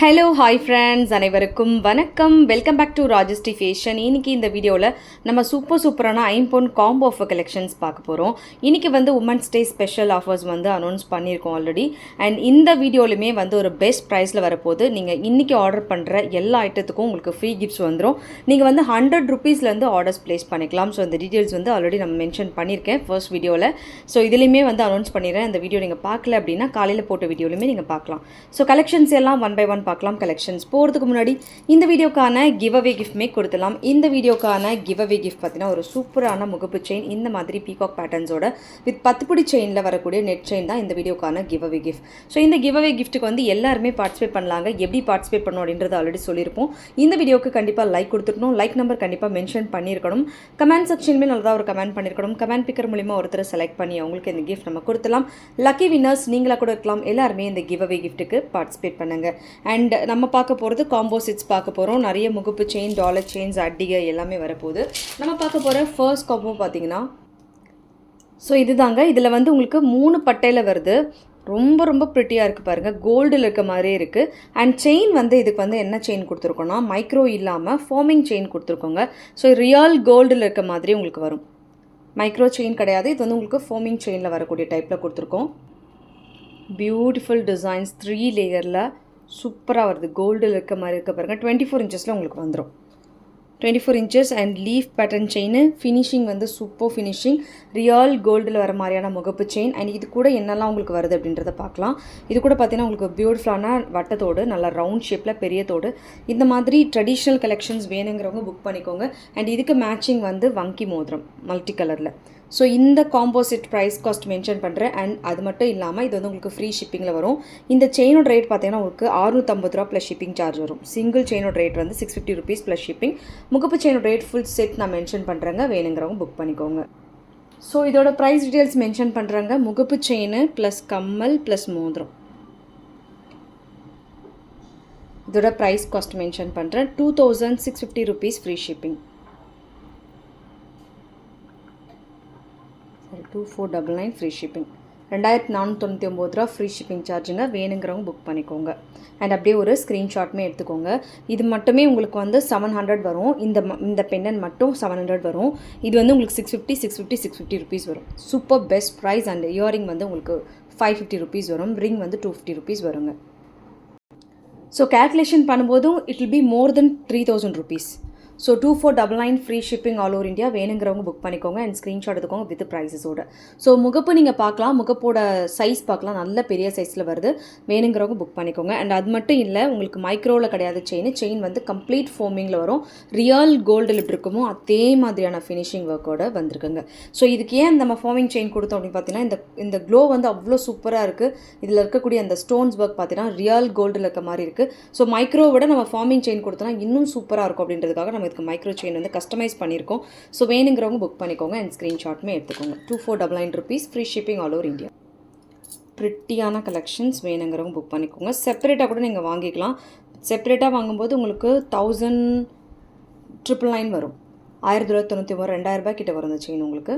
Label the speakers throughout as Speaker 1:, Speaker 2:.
Speaker 1: Hello hi friends அனைவருக்கும் வணக்கம். Welcome back to Rajasthi fashion இன்னைக்கு இந்த வீடியோவில் நம்ம சூப்பர் சூப்பரான ஐம்பொன் காம்போ ஆஃபர் கலெக்ஷன்ஸ் பார்க்க போகிறோம் இன்றைக்கி வந்து உமன்ஸ் டே ஸ்பெஷல் ஆஃபர்ஸ் வந்து அனௌன்ஸ் பண்ணியிருக்கோம் ஆல்ரெடி அண்ட் இந்த வீடியோலையுமே வந்து ஒரு பெஸ்ட் ப்ரைஸில் வரப்போது நீங்கள் இன்றைக்கி ஆர்டர் பண்ணுற எல்லா ஐட்டத்துக்கும் உங்களுக்கு ஃப்ரீ கிஃப்ட்ஸ் வந்துடும் நீங்கள் வந்து ஹண்ட்ரட் ருபீஸ்லேருந்து ஆர்டர்ஸ் ப்ளேஸ் பண்ணிக்கலாம். ஸோ அந்த டீட்டெயில்ஸ் வந்து ஆல்ரெடி நம்ம மென்ஷன் பண்ணியிருக்கேன் ஃபர்ஸ்ட் வீடியோவில் ஸோ இதுலேயுமே வந்து அனௌன்ஸ் பண்ணிடுறேன். அந்த வீடியோ நீங்கள் பார்க்கல அப்படின்னா காலையில் போட்ட வீடியோலையுமே நீங்கள் பார்க்கலாம். ஸோ கலெக்ஷன்ஸ் எல்லாம் ஒன் பை ஒன் பார்க்கலாம் கலெக்ஷன்ஸ் போகிறதுக்கு முன்னாடி இந்த வீடியோக்கான கிவ் அவே கிஃப்ட்மே கொடுத்துலாம் இந்த வீடியோக்கான கிவ் அவே கிஃப்ட் பார்த்தீங்கன்னா ஒரு சூப்பரான முகப்பு செயின் இந்த மாதிரி பீகாக் பேட்டர்ன்ஸோட வித் பத்துப்பிடி செயினில் வரக்கூடிய நெட் செயின் தான் இந்த வீடியோக்கான கிவ் அவே கிஃப்ட் ஸோ இந்த கிவ் அவே கிஃப்ட்டுக்கு வந்து எல்லாருமே பார்ட்டிசிபேட் பண்ணலாங்க. எப்படி பார்ட்டிசிபேட் பண்ணணும் அப்படின்றது ஆல்ரெடி சொல்லியிருப்போம். இந்த வீடியோக்கு கண்டிப்பாக லைக் கொடுத்துருக்கணும் லைக் நம்பர் கண்டிப்பாக மென்ஷன் பண்ணியிருக்கணும். கமெண்ட் செக்ஷனுமே நல்லதாக ஒரு கமெண்ட் பண்ணியிருக்கணும். கமெண்ட் பிக்கர் மூலிமா ஒருத்தர் செலக்ட் பண்ணி அவங்களுக்கு இந்த கிஃப்ட் நம்ம கொடுத்துலாம் லக்கி வின்னர்ஸ் நீங்களாக கூட இருக்கலாம். எல்லாருமே இந்த கிவ் அவே கிஃப்ட்டுக்கு பார்ட்டிசிபேட் பண்ணுங்க. அண்ட் அண்ட் நம்ம பார்க்க போகிறது காம்போசிட்ஸ் பார்க்க போகிறோம் நிறைய முகப்பு செயின் டாலர் செயின்ஸ் அட்டிகை எல்லாமே வரப்போகுது. நம்ம பார்க்க போகிற ஃபர்ஸ்ட் காம்போ பார்த்தீங்கன்னா ஸோ இதுதாங்க. இதில் வந்து உங்களுக்கு மூணு பட்டையில் வருது. ரொம்ப ரொம்ப ப்ரிட்டியாக இருக்குது பாருங்கள் கோல்டில் இருக்க மாதிரியே இருக்குது அண்ட் செயின் வந்து இதுக்கு வந்து என்ன செயின் கொடுத்துருக்கோன்னா மைக்ரோ இல்லாமல் ஃபார்மிங் செயின் கொடுத்துருக்கோங்க. ஸோ ரியல் கோல்டில் இருக்க மாதிரி உங்களுக்கு வரும். மைக்ரோ செயின் கிடையாது. இது வந்து உங்களுக்கு ஃபோமிங் செயினில் வரக்கூடிய டைப்பில் கொடுத்துருக்கோம். பியூட்டிஃபுல் டிசைன்ஸ் த்ரீ லேயரில் சூப்பராக வருது. கோல்டில் இருக்க மாதிரி இருக்க பாருங்கள் டுவெண்ட்டி ஃபோர் இன்ச்சஸில் உங்களுக்கு வந்துடும் twenty four inches and leaf pattern chain finishing வந்து சூப்பர் ஃபினிஷிங் ரியல் கோல்டில் வர மாதிரியான முகப்பு செயின் அண்ட் இது கூட என்னெல்லாம் உங்களுக்கு வருது அப்படின்றத பார்க்கலாம். இது கூட பார்த்தீங்கன்னா உங்களுக்கு பியூட்டிஃபுல்லான வட்டத்தோடு நல்லா ரவுண்ட் ஷேப்பில் பெரிய தோடு. இந்த மாதிரி ட்ரெடிஷ்னல் கலெக்ஷன்ஸ் வேணுங்கிறவங்க புக் பண்ணிக்கோங்க. அண்ட் இதுக்கு மேட்சிங் வந்து வங்கி மோதிரம் மல்டி கலரில் ஸோ இந்த காம்போசிட் ப்ரைஸ் காஸ்ட் மென்ஷன் பண்ணுறேன் அண்ட் அது மட்டும் இல்லாமல் இது வந்து உங்களுக்கு ஃப்ரீ ஷிப்பிங்கில் வரும். இந்த செயினோட ரேட் பார்த்தீங்கன்னா உங்களுக்கு அறுநூற்றம்பது ரூபா ப்ளஸ் ஷிப்பிங் சார்ஜ் வரும். சிங்கிள் செயினோட ரேட் வந்து six fifty rupees plus shipping முகப்பு செயினோட ரேட் ஃபுல் செட் நான் மென்ஷன் பண்ணுறேங்க வேணுங்கிறவங்க புக் பண்ணிக்கோங்க. ஸோ இதோட ப்ரைஸ் டீட்டெயில்ஸ் மென்ஷன் பண்ணுறாங்க முகப்பு செயின் ப்ளஸ் கம்மல் ப்ளஸ் மோதிரம். இதோட ப்ரைஸ் காஸ்ட் மென்ஷன் பண்ணுறேன் two thousand six fifty rupees free shipping சரி two four double nine free shipping ரெண்டாயிரத்தி நானூற்றி தொண்ணூற்றி ஒம்பது ரூபா ஃப்ரீ ஷிப்பிங் சார்ஜுங்க வேணுங்கிறவங்க புக் பண்ணிக்கோங்க. அண்ட் அப்படியே ஒரு ஸ்க்ரீன்ஷாட்மே எடுத்துக்கோங்க. இது மட்டுமே உங்களுக்கு வந்து செவன் ஹண்ட்ரட் வரும். இந்த ம- இந்த பெண்டன் மட்டும் செவன் ஹண்ட்ரட் வரும். இது வந்து உங்களுக்கு six fifty six fifty six fifty rupees வரும். Super best price and earring வந்து உங்களுக்கு ஃபைவ் ஃபிஃப்டி ருபீஸ் வரும். ரிங் வந்து டூ ஃபிஃப்டி ருபீஸ் வருங்க. ஸோ கேல்குலேஷன் பண்ணும்போதும் it will be more then three thousand rupees so two four double nine free shipping all over India வேணுங்கிறவங்க book பண்ணிக்கோங்க and screenshot எடுத்துக்கோங்க with ப்ரைஸஸோட so முகப்பு நீங்கள் பார்க்கலாம். முகப்போட சைஸ் பார்க்கலாம். நல்ல பெரிய சைஸில் வருது. வேணுங்கிறவங்க புக் பண்ணிக்கோங்க. அண்ட் அது மட்டும் இல்லை உங்களுக்கு மைக்ரோவில் கிடையாது செயின் செயின் வந்து கம்ப்ளீட் ஃபோமிங்கில் வரும். ரியல் கோல்டில் இருக்குமோ அதே மாதிரியான ஃபினிஷிங் ஒர்க்கோட வந்திருக்குங்க. ஸோ இதுக்கு ஏன் நம்ம ஃபார்மிங் செயின் கொடுத்தோம் அப்படின்னு பார்த்தீங்கன்னா இந்த இந்த க்ளோ வந்து அவ்வளோ சூப்பராக இருக்குது இதில் இருக்கக்கூடிய அந்த ஸ்டோன்ஸ் ஒர்க் பார்த்தீங்கன்னா ரியல் கோல்டில் இருக்க மாதிரி இருக்குது ஸோ மைக்ரோவை விட நம்ம ஃபார்மிங் செயின் கொடுத்தோம்னா இன்னும் சூப்பராக இருக்கும் அப்படின்றதுக்காக நம்ம இதுக்கு மைக்ரோ செயின் வந்து கஸ்டமைஸ் பண்ணியிருக்கோம் ஸோ வேணுங்கிறவங்க புக் பண்ணிக்கோங்க அண்ட் ஸ்க்ரீன்ஷாட்டுமே எடுத்துக்கோங்க. Two four double nine rupees free shipping all over India ப்ரிட்டியான collections வேணுங்கிறவங்க புக் பண்ணிக்கோங்க. செப்பரேட்டாக கூட நீங்கள் வாங்கிக்கலாம். செப்பரேட்டாக வாங்கும்போது உங்களுக்கு தௌசண்ட் ட்ரிபிள் நைன் வரும். ஆயிரத்தி தொள்ளாயிரத்தி தொண்ணூற்றி ஒம்பது ரெண்டாயிரம் கிட்ட வரும் இந்த செயின் உங்களுக்கு.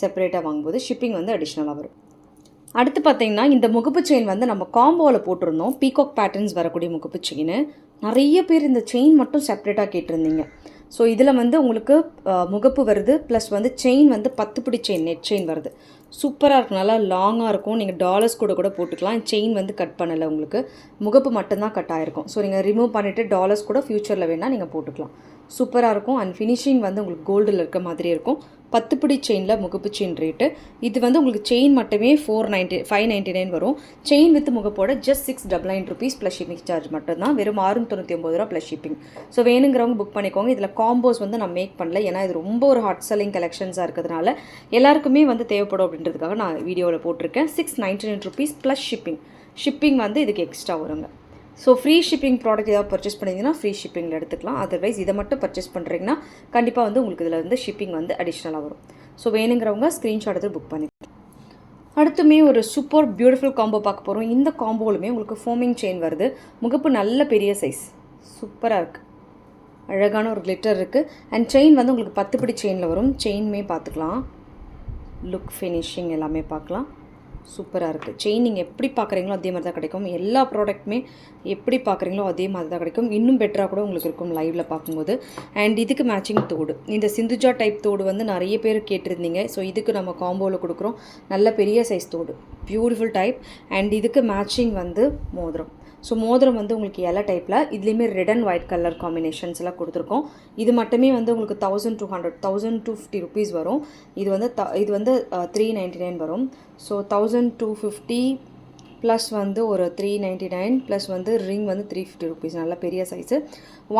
Speaker 1: செப்பரேட்டாக வாங்கும்போது ஷிப்பிங் வந்து அடிஷ்னலாக வரும். அடுத்து பார்த்தீங்கன்னா இந்த முகப்பு செயின் வந்து நம்ம காம்போவில் போட்டிருந்தோம். பீகாக் பேட்டர்ன்ஸ் வரக்கூடிய முகப்பு செயின் நிறைய பேர் இந்த செயின் மட்டும் செப்ரேட்டாக கேட்டிருந்தீங்க. ஸோ இதில் வந்து உங்களுக்கு முகப்பு வருது ப்ளஸ் வந்து செயின் வந்து பத்து பிடி செயின் நெட் செயின் வருது. சூப்பராக இருக்கும் நல்லா லாங்காக இருக்கும். நீங்கள் டாலர்ஸ் கூட கூட போட்டுக்கலாம். செயின் வந்து கட் பண்ணலை உங்களுக்கு. முகப்பு மட்டும்தான் கட் ஆகிருக்கும் ஸோ நீங்கள் ரிமூவ் பண்ணிவிட்டு டாலர்ஸ் கூட ஃப்யூச்சரில் வேணால் நீங்கள் போட்டுக்கலாம். சூப்பராக இருக்கும். அண்ட் ஃபினிஷிங் வந்து உங்களுக்கு கோல்டில் இருக்க மாதிரி இருக்கும். பத்து பிடி செயினில் முகப்பு செயின் ரேட்டு இது வந்து உங்களுக்கு செயின் மட்டுமே four ninety five ninety nine வரும். Chain with முகப்போட just six double nine rupees plus shipping charge மட்டும்தான். வெறும் ஆறு தொண்ணூற்றி ஒம்பது ரூபா ப்ளஸ் ஷிப்பிங் ஸோ வேணுங்கிறவங்க புக் பண்ணிக்கோங்க. இதில் காம்போஸ் வந்து நான் மேக் பண்ணல. ஏன்னா இது ரொம்ப ஒரு ஹாட் செல்லிங் கலெக்ஷன்ஸாக இருக்கிறதுனால எல்லாருக்குமே வந்து தேவைப்படும் அப்படின்றதுக்காக நான் வீடியோவில் போட்டிருக்கேன். Six ninety nine rupees plus shipping shipping வந்து இதுக்கு எக்ஸ்ட்ரா வருங்க. ஸோ ஃப்ரீ ஷிப்பிங் ப்ராடக்ட் ஏதாவது பர்ச்சேஸ் பண்ணிங்கன்னா ஃப்ரீ ஷிப்பிங்கில் எடுத்துக்கலாம். அதர்வைஸ் இதை மட்டும் பர்ச்சேஸ் பண்ணுறீங்கன்னா கண்டிப்பாக வந்து உங்களுக்கு இதில் வந்து ஷிப்பிங் வந்து அடிஷ்னலாக வரும். ஸோ வேணுங்கிறவங்க ஸ்க்ரீன்ஷாட் எடுத்து புக் பண்ணிக்கலாம். அடுத்துமே ஒரு சூப்பர் பியூட்டிஃபுல் காம்போ பார்க்க போகிறோம் இந்த காம்போலுமே உங்களுக்கு ஃபோமிங் செயின் வருது. முகப்பு நல்ல பெரிய சைஸ் சூப்பராக இருக்குது அழகான ஒரு கிளிட்டர் இருக்குது அண்ட் செயின் வந்து உங்களுக்கு பத்து படி செயினில் வரும். செயின்மே பார்த்துக்கலாம். லுக் ஃபினிஷிங் எல்லாமே பார்க்கலாம். சூப்பராக இருக்குது செயின் நீங்கள் எப்படி பார்க்குறீங்களோ அதே மாதிரி தான் கிடைக்கும். எல்லா ப்ராடக்ட்டுமே எப்படி பார்க்குறீங்களோ அதே மாதிரி தான் கிடைக்கும். இன்னும் பெட்டராக கூட உங்களுக்கு இருக்கும் லைவில் பார்க்கும்போது. அண்ட் இதுக்கு மேட்சிங் தோடு. இந்த சிந்துஜா டைப் தோடு வந்து நிறைய பேர் கேட்டிருந்தீங்க. ஸோ இதுக்கு நம்ம காம்போவில் கொடுக்குறோம். நல்ல பெரிய சைஸ் தோடு. பியூட்டிஃபுல் டைப் அண்ட் இதுக்கு மேட்சிங் வந்து மோதிரம். ஸோ மோதிரம் வந்து உங்களுக்கு இலை டைப்பில் இதுலேயுமே red and white colour combinations எல்லாம் கொடுத்துருக்கோம். இது மட்டுமே வந்து உங்களுக்கு thousand two hundred thousand two fifty rupees வரும். இது வந்து த இது வந்து த்ரீ நைன்ட்டி நைன் வரும். So thousand two fifty plus வந்து ஒரு த்ரீ நைன்ட்டி நைன் ப்ளஸ் வந்து ரிங் வந்து த்ரீ ஃபிஃப்டி ருபீஸ் நல்ல பெரிய size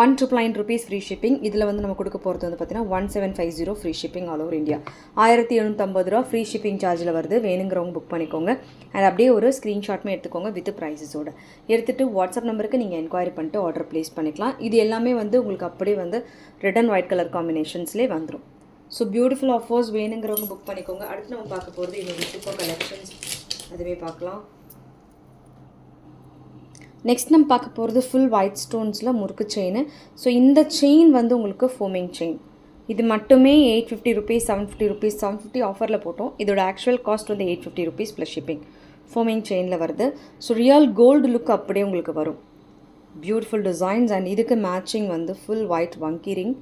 Speaker 1: one triple nine rupees free shipping இதில் வந்து நம்ம கொடுக்க போகிறது வந்து பார்த்தீங்கன்னா one seven five zero free shipping all over India ஆயிரத்தி எழுநூற்றம்பது ரூபா ஃப்ரீ ஷிப்பிங் சார்ஜில் வருது. வேணுங்கிறவங்க புக் பண்ணிக்கோங்க. அது அப்படியே ஒரு ஸ்க்ரீன்ஷாட்மே எடுத்துக்கோங்க வித் ப்ரைஸஸோட எடுத்துகிட்டு வாட்ஸ்அப் நம்பருக்கு நீங்கள் என்கொயரி பண்ணிட்டு ஆர்டர் ப்ளேஸ் பண்ணிக்கலாம். இது எல்லாமே வந்து உங்களுக்கு அப்படியே வந்து ரெட் அண்ட் ஒயிட் கலர் காம்பினேஷன்ஸ்லேயே வந்துடும் ஸோ பியூட்டிஃபுல் ஆஃபர்ஸ் வேணுங்கிறவங்க புக் பண்ணிக்கோங்க. அடுத்து நம்ம பார்க்க போகிறது இன்னொரு சூப்பர் கலெக்ஷன்ஸ் அதுவே பார்க்கலாம். நெக்ஸ்ட் நம்ம பார்க்க போகிறது ஃபுல் ஒயிட் ஸ்டோன்ஸில் முறுக்கு செயின் ஸோ இந்த செயின் வந்து உங்களுக்கு ஃபோமிங் செயின் இது மட்டுமே eight fifty rupees seven fifty rupees seven fifty ஆஃபரில் போட்டோம். இதோட ஆக்சுவல் காஸ்ட் வந்து eight fifty rupees plus shipping forming செயினில் வருது. ஸோ ரியல் கோல்டு லுக் அப்படியே உங்களுக்கு வரும். பியூட்டிஃபுல் டிசைன்ஸ் அண்ட் இதுக்கு மேட்சிங் வந்து ஃபுல் ஒயிட் வங்கி ring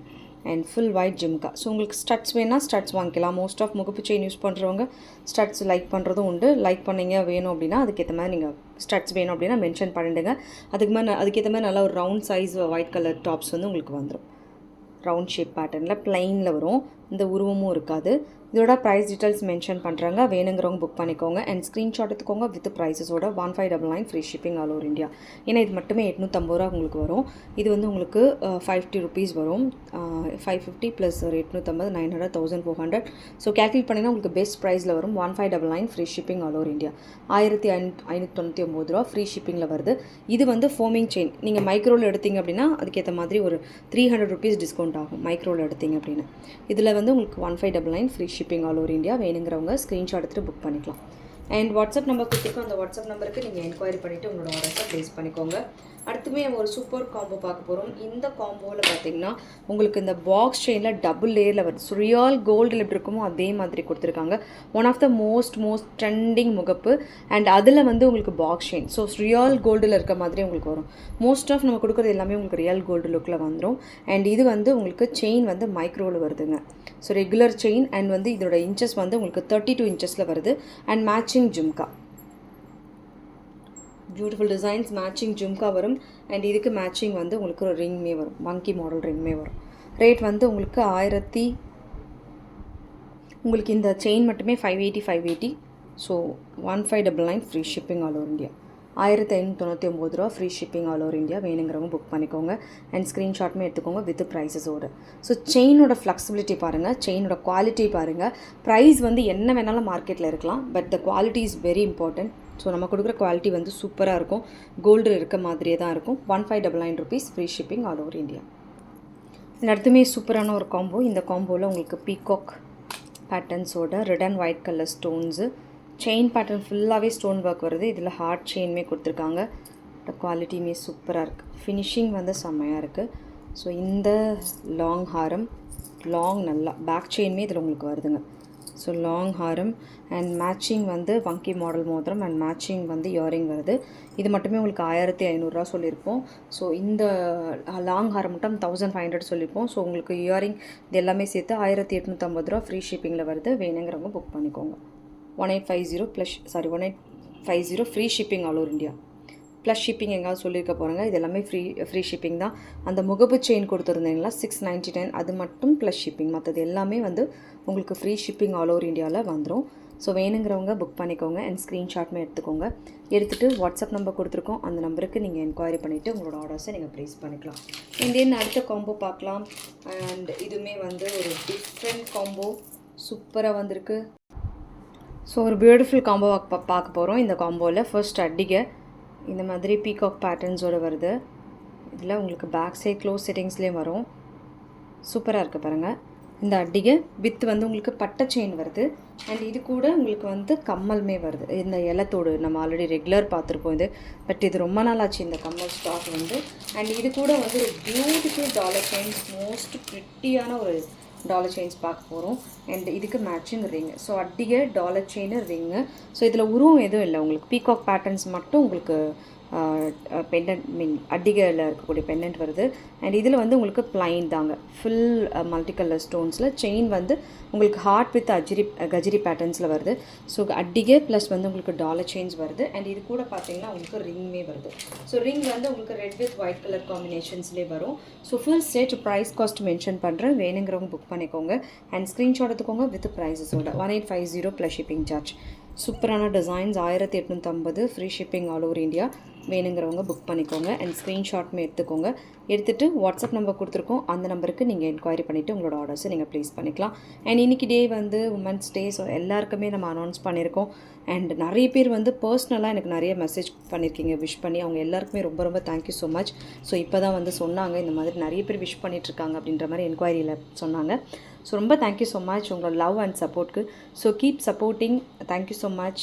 Speaker 1: and full white jhumka so உங்களுக்கு ஸ்டட்ஸ் வேணால் ஸ்டட்ஸ் வாங்கிக்கலாம். மோஸ்ட் ஆஃப் முகப்பு செயின் யூஸ் பண்ணுறவங்க ஸ்டட்ஸ் லைக் பண்ணுறதும் உண்டு. லைக் பண்ணீங்க வேணும் அப்படின்னா அதுக்கேற்ற மாதிரி நீங்கள் ஸ்டட்ஸ் வேணும் அப்படின்னா மென்ஷன் பண்ணிடுங்க. அதுக்கு மாதிரி அதுக்கேற்ற மாதிரி நல்லா ஒரு round size white colour tops வந்து உங்களுக்கு வந்துடும் ரவுண்ட் ஷேப் பேட்டர்னில் ப்ளைனில் வரும். இந்த உருவமும் இருக்காது. இதோட ப்ரைஸ் டீட்டெயில்ஸ் மென்ஷன் பண்ணுறாங்க வேணுங்கிறவங்க புக் பண்ணிக்கோங்க. அண்ட் ஸ்க்ரீன்ஷாட் எடுத்துக்கோங்க with ப்ரைஸஸோட one five double nine free shipping all over India ஏன்னா இது மட்டுமே எட்நூற்றம்பது ரூபா உங்களுக்கு வரும். இது வந்து உங்களுக்கு ஃபைவ் ஃபிஃப்டி ருபீஸ் வரும். ஃபைவ் ஃபிஃப்டி ப்ளஸ் ஒரு எட்நூற்றம்பது nine hundred thousand four hundred so calculate பண்ணிங்கன்னா உங்களுக்கு பெஸ்ட் ப்ரைஸில் வரும் one five double nine free shipping all over India ஆயிரத்தி ஐநூ ஐநூற்றி தொண்ணூற்றி ஒம்பது ரூபா ஃப்ரீ ஷிப்பிங்கில் வருது. இது வந்து ஃபோமிங் செயின் நீங்கள் மைக்ரோவில் எடுத்தீங்க அப்படின்னா அதுக்கேற்ற மாதிரி ஒரு த்ரீ ஹண்ட்ரட் ருபீஸ் டிஸ்கவுண்ட் ஆகும். மைக்ரோவில் எடுத்தீங்க அப்படின்னு. இதில் வந்து உங்களுக்கு one five double nine free shipping all over India வேணுங்கிறவங்க ஸ்க்ரீன்ஷாட் எடுத்துகிட்டு புக் பண்ணிக்கலாம். அண்ட் வாட்ஸ்அப் நம்பர் கொடுத்துருக்கோம் அந்த வாட்ஸ்அப் நம்பருக்கு நீங்கள் என்கொயரி பண்ணிவிட்டு உங்களோட ஆர்டர்ஸை ப்ளேஸ் பண்ணிக்கோங்க. அடுத்துமே ஒரு சூப்பர் காம்போ பார்க்க போகிறோம் இந்த காம்போவில் பார்த்தீங்கன்னா உங்களுக்கு இந்த பாக்ஸ் செயினில் டபுள் லேயரில் வருது ஸோ ரியல் கோல்டில் எப்படி இருக்குமோ அதே மாதிரி கொடுத்துருக்காங்க. One of the most most trending முகப்பு. அண்ட் அதில் வந்து உங்களுக்கு பாக்ஸ் செயின் ஸோ ரியல் கோல்டில் இருக்க மாதிரி உங்களுக்கு வரும். மோஸ்ட் ஆஃப் நம்ம கொடுக்குறது எல்லாமே உங்களுக்கு ரியல் கோல்டு லுக்கில் வந்துடும் அண்ட் இது வந்து உங்களுக்கு செயின் வந்து மைக்ரோவில் வருதுங்க. ஸோ ரெகுலர் செயின் அண்ட் வந்து இதோட இன்ச்சஸ் வந்து உங்களுக்கு தேர்ட்டி டூ இன்ச்சஸில் வருது. And matching jhumka. Beautiful designs matching jhumka வரும் அண்ட் இதுக்கு மேட்சிங் வந்து உங்களுக்கு ஒரு ரிங்மே வரும். மங்கி மாடல் ரிங்மே வரும். ரேட் வந்து உங்களுக்கு ஆயிரத்தி உங்களுக்கு இந்த செயின் மட்டுமே five eighty five eighty so one five double nine free shipping all over India ஆயிரத்தி ஐநூற்றி தொண்ணூற்றி ஒம்பது ரூபா free shipping all over India வேணுங்கிறவங்க புக் பண்ணிக்கோங்க. அண்ட் ஸ்க்ரீன்ஷாட்மே எடுத்துக்கோங்க வித் ப்ரைஸஸோடு ஸோ செயினோட ஃப்ளெக்சிபிலிட்டி பாருங்கள் செயினோட குவாலிட்டி பாருங்கள் ப்ரைஸ் வந்து என்ன வேணாலும் மார்க்கெட்டில் இருக்கலாம். But the quality is very important so நம்ம கொடுக்குற குவாலிட்டி வந்து சூப்பராக இருக்கும். கோல்டு இருக்க மாதிரியே தான் இருக்கும். One five double nine rupees free shipping all over India அடுத்துமே சூப்பரான ஒரு காம்போ இந்த காம்போவில் உங்களுக்கு peacock பேட்டர்ன்ஸோட red and white colour stones chain pattern ஃபுல்லாகவே ஸ்டோன் ஒர்க் வருது. இதில் ஹார்ட் செயின்மே கொடுத்துருக்காங்க. குவாலிட்டியுமே சூப்பராக இருக்குது ஃபினிஷிங் வந்து செம்மையாக இருக்குது ஸோ இந்த லாங் ஹாரம் லாங் நல்லா பேக் செயின்மே இதில் உங்களுக்கு வருதுங்க. ஸோ லாங் ஹாரம் அண்ட் மேட்சிங் வந்து வங்கி மாடல் மோதிரம் அண்ட் மேட்சிங் வந்து இயரிங் வருது. இது மட்டுமே உங்களுக்கு ஆயிரத்தி ஐநூறுரூவா சொல்லியிருப்போம். ஸோ இந்த லாங் ஹாரம் மட்டும் தௌசண்ட் ஃபைவ் ஹண்ட்ரட் சொல்லியிருப்போம். ஸோ உங்களுக்கு இயரிங் இது எல்லாமே சேர்த்து ஆயிரத்தி எட்நூற்றம்பது ரூபா ஃப்ரீ ஷிப்பிங்கில் வருது. வேணுங்கிறவங்க புக் பண்ணிக்கோங்க. One eight five zero plus sorry one eight five zero free shipping all over India plus shipping எங்காவது சொல்லியிருக்க போகிறாங்க இது எல்லாமே ஃப்ரீ ஃப்ரீ ஷிப்பிங் தான். அந்த முகப்பு செயின் கொடுத்துருந்தீங்களா? சிக்ஸ் நைன்ட்டி நைன் அது மட்டும் ப்ளஸ் ஷிப்பிங் மற்றது எல்லாமே வந்து உங்களுக்கு ஃப்ரீ ஷிப்பிங் ஆல் ஓவர் இந்தியாவில் வந்துடும் ஸோ வேணுங்கிறவங்க புக் பண்ணிக்கோங்க அண்ட் ஸ்க்ரீன்ஷாட்மே எடுத்துக்கோங்க. எடுத்துகிட்டு வாட்ஸ்அப் நம்பர் கொடுத்துருக்கோம். அந்த நம்பருக்கு நீங்கள் என்கொயரி பண்ணிவிட்டு உங்களோட ஆர்டர்ஸை நீங்கள் ப்ளேஸ் பண்ணிக்கலாம். இந்தியன் அடுத்த காம்போ பார்க்கலாம். அண்ட் இதுவுமே வந்து ஒரு டிஃப்ரெண்ட் காம்போ சூப்பராக வந்திருக்கு. ஸோ ஒரு பியூட்டிஃபுல் காம்போ பார்க்க போகிறோம் இந்த காம்போவில் ஃபர்ஸ்ட் அடிகை. இந்த மாதிரி பீகாக் பேட்டர்ன்ஸோட வருது. இதில் உங்களுக்கு பேக் சைட் க்ளோஸ் செட்டிங்ஸ்லேயும் வரும். சூப்பராக இருக்குது பாருங்கள் இந்த அடிகை வித் வந்து உங்களுக்கு பட்டை செயின் வருது. அண்ட் இது கூட உங்களுக்கு வந்து கம்மலுமே வருது. இந்த இலத்தோடு நம்ம ஆல்ரெடி ரெகுலர் பார்த்துருப்போம் இது. பட் இது ரொம்ப நாள் ஆச்சு இந்த கம்மல் ஸ்டாக் வந்து. அண்ட் இது கூட வந்து ஒரு பியூட்டிஃபுல் டாலர் செயின்ஸ் மோஸ்ட் ப்ரிட்டியான ஒரு டாலர் செயின்ஸ் பார்க்க போகிறோம் அண்ட் இதுக்கு மேட்சிங் ரிங்கு ஸோ அட்டிகை டாலர் செயின் ரிங்கு ஸோ இதில் உருவம் எதுவும் இல்லை. உங்களுக்கு பீகாக் பேட்டர்ன்ஸ் மட்டும் உங்களுக்கு பெண்டன்ட் மீன் அட்டிகையில் இருக்கக்கூடிய பெண்டன்ட் வருது. அண்ட் இதில் வந்து உங்களுக்கு பிளைன் தாங்க. ஃபுல் மல்டி கலர் ஸ்டோன்ஸில் செயின் வந்து உங்களுக்கு ஹார்ட் வித் அஜிரி கஜிரி பேட்டர்ன்ஸில் வருது. ஸோ அட்டிகை ப்ளஸ் வந்து உங்களுக்கு டாலர் செயின்ஸ் வருது. அண்ட் இது கூட பார்த்தீங்கன்னா உங்களுக்கு ரிங்குமே வருது. ஸோ ரிங் வந்து உங்களுக்கு ரெட் வித் ஒயிட் கலர் காம்பினேஷன்ஸ்லேயே வரும். So full set price cost mention பண்ணுறேன் வேணுங்கிறவங்க புக் பண்ணிக்கோங்க. அண்ட் ஸ்க்ரீன்ஷாட் எடுத்துக்கோங்க with ப்ரைஸஸோட one eight five zero plus shipping charge சூப்பரான டிசைன்ஸ் ஆயிரத்தி எட்நூற்றம்பது free shipping all over India வேணுங்கிறவங்க புக் பண்ணிக்கோங்க அண்ட் ஸ்க்ரீன்ஷாட்மே எடுத்துக்கோங்க. எடுத்துகிட்டு வாட்ஸ்அப் நம்பர் கொடுத்துருக்கோம். அந்த நம்பருக்கு நீங்கள் என்கொயரி பண்ணிவிட்டு உங்களோட ஆர்டர்ஸை நீங்கள் ப்ளேஸ் பண்ணிக்கலாம். அண்ட் இன்னைக்கு டே வந்து உமன்ஸ் டே ஸோ எல்லாருக்குமே நம்ம அனௌன்ஸ் பண்ணியிருக்கோம். அண்ட் நிறைய பேர் வந்து பர்சனலாக எனக்கு நிறைய மெசேஜ் பண்ணியிருக்கீங்க விஷ் பண்ணி. அவங்க எல்லாருக்குமே ரொம்ப ரொம்ப தேங்க்யூ ஸோ மச் ஸோ இப்போ தான் வந்து சொன்னாங்க இந்த மாதிரி நிறைய பேர் விஷ் பண்ணிகிட்ருக்காங்க அப்படின்ற மாதிரி என்கொயரியில் சொன்னாங்க. ஸோ ரொம்ப தேங்க்யூ ஸோ மச் உங்களோட லவ் அண்ட் சப்போர்ட்டுக்கு so keep supporting thank you so much